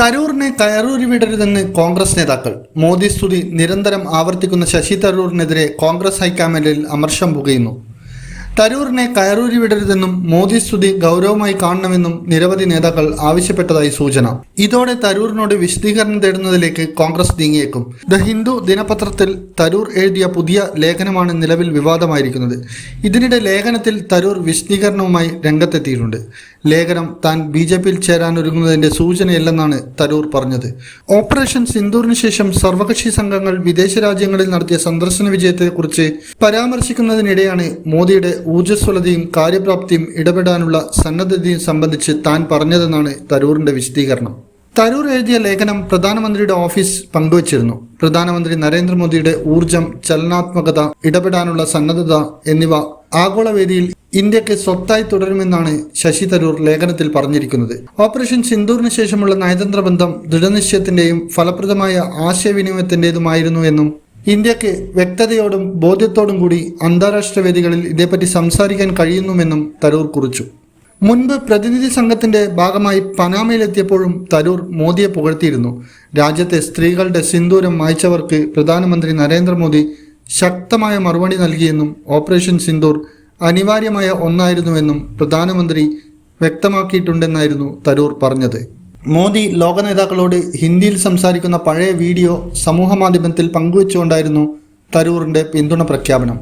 തരൂറിനെ കയറൂരി വിടരുതെന്ന് കോൺഗ്രസ് നേതാക്കൾ. മോദി സ്തുതി നിരന്തരം ആവർത്തിക്കുന്ന ശശി തരൂറിനെതിരെ കോൺഗ്രസ് ഹൈക്കമാൻഡിൽ അമർഷം പുകയുന്നു. തരൂറിനെ കയറൂരി വിടരുതെന്നും മോദി സ്തുതി ഗൗരവമായി കാണണമെന്നും നിരവധി നേതാക്കൾ ആവശ്യപ്പെട്ടതായി സൂചന. ഇതോടെ തരൂറിനോട് വിശദീകരണം തേടുന്നതിലേക്ക് കോൺഗ്രസ് നീങ്ങിയേക്കും. ദ ഹിന്ദു ദിനപത്രത്തിൽ തരൂർ എഴുതിയ പുതിയ ലേഖനമാണ് നിലവിൽ വിവാദമായിരിക്കുന്നത്. ഇതിനിടെ ലേഖനത്തിൽ തരൂർ വിശദീകരണവുമായി രംഗത്തെത്തിയിട്ടുണ്ട്. ലേഖനം താൻ ബി ജെ പിയിൽ ചേരാനൊരുങ്ങുന്നതിന്റെ സൂചനയല്ലെന്നാണ് തരൂർ പറഞ്ഞത്. ഓപ്പറേഷൻ സിന്ദൂറിന് ശേഷം സർവകക്ഷി സംഘങ്ങൾ വിദേശ രാജ്യങ്ങളിൽ നടത്തിയ സന്ദർശന വിജയത്തെക്കുറിച്ച് പരാമർശിക്കുന്നതിനിടെയാണ് മോദിയുടെ ഊർജസ്വലതയും കാര്യപ്രാപ്തിയും ഇടപെടാനുള്ള സന്നദ്ധതയും സംബന്ധിച്ച് താൻ പറഞ്ഞതെന്നാണ് തരൂറിന്റെ വിശദീകരണം. തരൂർ എഴുതിയ ലേഖനം പ്രധാനമന്ത്രിയുടെ ഓഫീസ് പങ്കുവച്ചിരുന്നു. പ്രധാനമന്ത്രി നരേന്ദ്രമോദിയുടെ ഊർജം ചലനാത്മകത ഇടപെടാനുള്ള സന്നദ്ധത എന്നിവ ആഗോളവേദിയിൽ ഇന്ത്യയ്ക്ക് സ്വത്തായി തുടരുമെന്നാണ് ശശി തരൂർ ലേഖനത്തിൽ പറഞ്ഞിരിക്കുന്നത്. ഓപ്പറേഷൻ സിന്ദൂറിന് ശേഷമുള്ള നയതന്ത്ര ബന്ധം ദൃഢനിശ്ചയത്തിന്റെയും ഫലപ്രദമായ ആശയവിനിമയത്തിന്റേതുമായിരുന്നു എന്നും ഇന്ത്യയ്ക്ക് വ്യക്തതയോടും ബോധ്യത്തോടും കൂടി അന്താരാഷ്ട്ര വേദികളിൽ ഇതേപ്പറ്റി സംസാരിക്കാൻ കഴിയുന്നുവെന്നും തരൂർ കുറിച്ചു. മുൻപ് പ്രതിനിധി സംഘത്തിന്റെ ഭാഗമായി പനാമയിലെത്തിയപ്പോഴും തരൂർ മോദിയെ പുകഴ്ത്തിയിരുന്നു. രാജ്യത്തെ സ്ത്രീകളുടെ സിന്ദൂരം മായ്ച്ചവർക്ക് പ്രധാനമന്ത്രി നരേന്ദ്രമോദി ശക്തമായ മറുപടി നൽകിയെന്നും ഓപ്പറേഷൻ സിന്ദൂർ അനിവാര്യമായ ഒന്നായിരുന്നുവെന്നും പ്രധാനമന്ത്രി വ്യക്തമാക്കിയിട്ടുണ്ടെന്നായിരുന്നു തരൂർ പറഞ്ഞത്. മോദി ലോക നേതാക്കളോട് ഹിന്ദിയിൽ സംസാരിക്കുന്ന പഴയ വീഡിയോ സമൂഹമാധ്യമത്തിൽ പങ്കുവച്ചുകൊണ്ടായിരുന്നു തരൂറിന്റെ പിന്തുണ പ്രഖ്യാപനം.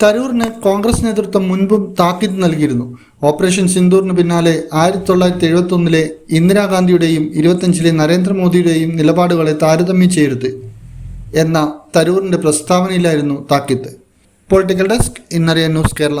തരൂറിന് കോൺഗ്രസ് നേതൃത്വം മുൻപും താക്കീത് നൽകിയിരുന്നു. ഓപ്പറേഷൻ സിന്ദൂറിന് പിന്നാലെ ആയിരത്തി തൊള്ളായിരത്തി എഴുപത്തി ഒന്നിലെ ഇന്ദിരാഗാന്ധിയുടെയും ഇരുപത്തഞ്ചിലെ നരേന്ദ്രമോദിയുടെയും നിലപാടുകളെ താരതമ്യം ചെയ്യരുത് എന്ന തരൂറിന്റെ പ്രസ്താവനയിലായിരുന്നു താക്കീത്ത് പൊളിറ്റിക്കൽ ഡെസ്ക് ഇന്നറിയ ന്യൂസ് കേരള.